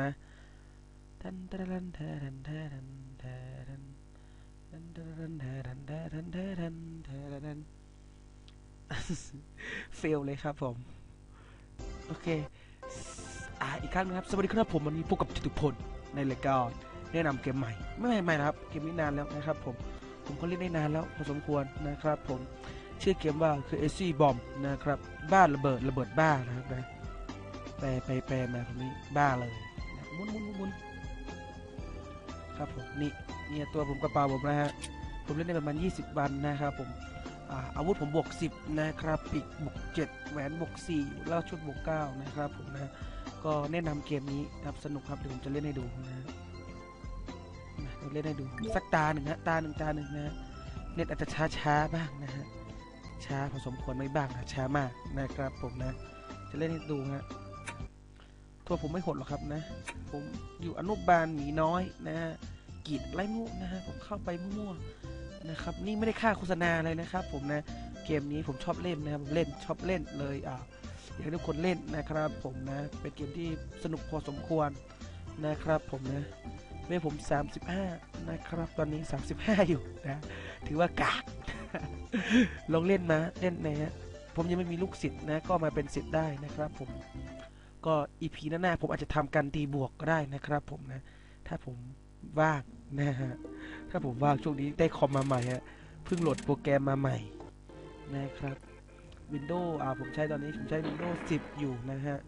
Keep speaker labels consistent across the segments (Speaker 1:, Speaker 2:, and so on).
Speaker 1: นะทันทันทันทันทันทันทันทันทันทันทันทันทันทันทันทันเฟลเลยครับผม โอเค อ่าอีกครั้งนะครับ สวัสดีครับผมวันนี้พบกับจตุพลในรายการแนะนำเกมใหม่ ไม่ใหม่นะครับ เกมนี้นานแล้วนะครับผม ผมก็เล่นได้นานแล้วพอสมควรนะครับผม ชื่อเกมว่าคือ AC Bomb นะครับ บ้านระเบิดระเบิดบ้านะครับนะแปลไปแปลมาตรงนี้บ้าเลยนะ หมุนหมุนหมุนหมุนครับผมนี่เนี่ยตัวผมกระเป๋าผมนะฮะผมเล่นได้ประมาณ 20 วันนะครับผมอาอาวุธผมบวก 10 นะครับปีกบวก 7 แหวนบวก 4 แล้วชุดบวก 9 นะครับผมนะก็แนะนำเกมนี้ครับสนุกครับเดี๋ยวผมจะเล่นให้ดูนะเดี๋ยวเล่นให้ดูสักตาหนึ่งฮะตาหนึ่งตาหนึ่งนะเน็ตอาจจะช้าช้าบ้างนะฮะช้าพอสมควรไม่บ้างนะช้ามากนะครับผมนะ จะเล่นให้ดูฮะ ตัวผมไม่หดหรอกครับนะ ผมอยู่อนุบาลหมีน้อยนะฮะกีดไล่มุนะฮะผมเข้าไปมั่วๆนะครับ นี่ไม่ได้ค่าโฆษณาเลยนะครับ ผมนะเกมนี้ผมชอบเล่นนะครับผมเล่นชอบเล่นเลยอ่าอยากให้ทุกคนเล่นนะครับ ผมนะเป็นเกมที่สนุกพอสมควรนะครับ ผมนะเมื่อผม 35 นะครับ ตอนนี้ 35 อยู่นะ ถือว่ากากลองเล่นมาเล่นนะฮะผมยังไม่มีลูกศิษย์นะ ก็มาเป็นศิษย์ได้นะครับผม ก็อีพีหน้าๆผมอาจจะทำกันตีบวกก็ได้นะครับผมนะ ถ้าผมว่างนะฮะ ถ้าผมว่างช่วงนี้ได้คอมมาใหม่ฮะ เพิ่งโหลดโปรแกรมมาใหม่นะครับ Windows อ่าผมใช้ตอนนี้ผมใช้ Windows 10 อยู่นะฮะ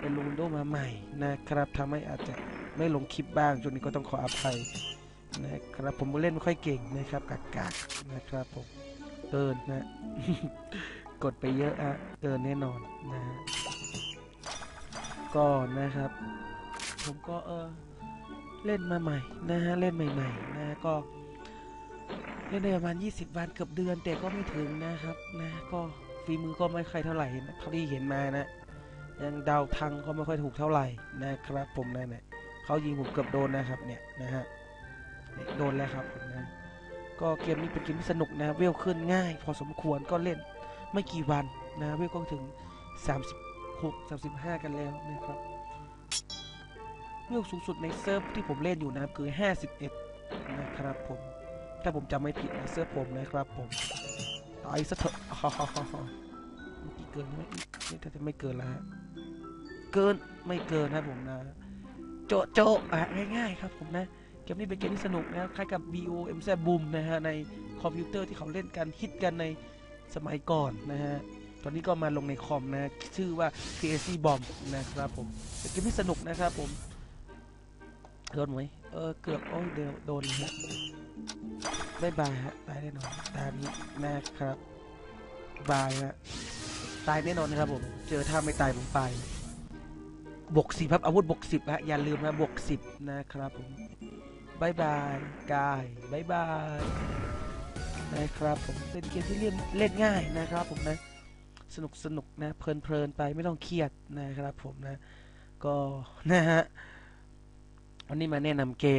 Speaker 1: เป็นลง Windows มาใหม่นะครับทำให้อาจจะไม่ลงคลิปบ้างช่วงนี้ก็ต้องขออภัยนะครับผมเล่นไม่ค่อยเก่งนะครับกากๆนะครับผมเกินนะ กดไปเยอะอะเกินแน่นอนนะฮะ ก็นะครับ ผมก็เออเล่นมาใหม่นะฮะเล่นใหม่ๆนะก็เล่นได้ประมาณ 20 วันเกือบเดือนแต่ก็ไม่ถึงนะครับนะก็ฝีมือก็ไม่ค่อยเท่าไหร่นะเท่าที่เห็นมานะ ยังเดาทางก็ไม่ค่อยถูกเท่าไหร่นะครับ ผมนะเนี่ยเขายิงผมเกือบโดนนะครับเนี่ยนะฮะโดนแล้วครับผมนะก็เกมนี้เป็นเกมที่สนุกนะเวลขึ้นง่าย พอสมควรก็เล่นไม่กี่วันนะเวลก็ถึง 36 35 กันแล้วนะครับเวลสูงสุดในเซิร์ฟที่ผมเล่นอยู่นะครับคือ 51 นะครับผม ถ้าผมจำไม่ผิดนะเซิร์ฟผมนะครับผมตายซะเถอะเมื่อกี้เกินไหมนี่ถ้าจะไม่เกินแล้วฮะเกินไม่เกินนะผมนะ โจโจอะง่ายๆครับผมนะเกมนี้เป็นเกมที่สนุกนะครับคล้ายกับ BO M Z Boom นะฮะในคอมพิวเตอร์ที่เขาเล่นกันฮิตกันในสมัยก่อนนะฮะ ตอนนี้ก็มาลงในคอมนะ ชื่อว่า CAC Bomb นะครับผมเกมที่สนุกนะครับผม โดนไหมเออ เกือบ โอ้ยเดี๋ยวโดนฮะบายบายฮะ ตายแน่นอนตามนี้นะครับ บายฮะ ตายแน่นอนนะครับผม เจอถ้าไม่ตายผมไป บวกสิบครับ อาวุธบวกสิบฮะ อย่าลืมนะบวกสิบนะครับผมบายบายกายบายบายนะครับผมเป็นเกมที่เล่นเล่นง่ายนะครับผมนะ สนุกสนุกนะเพลินเพลินไปไม่ต้องเครียดนะครับผมนะ ก็นะฮะวันนี้มาแนะนำเกม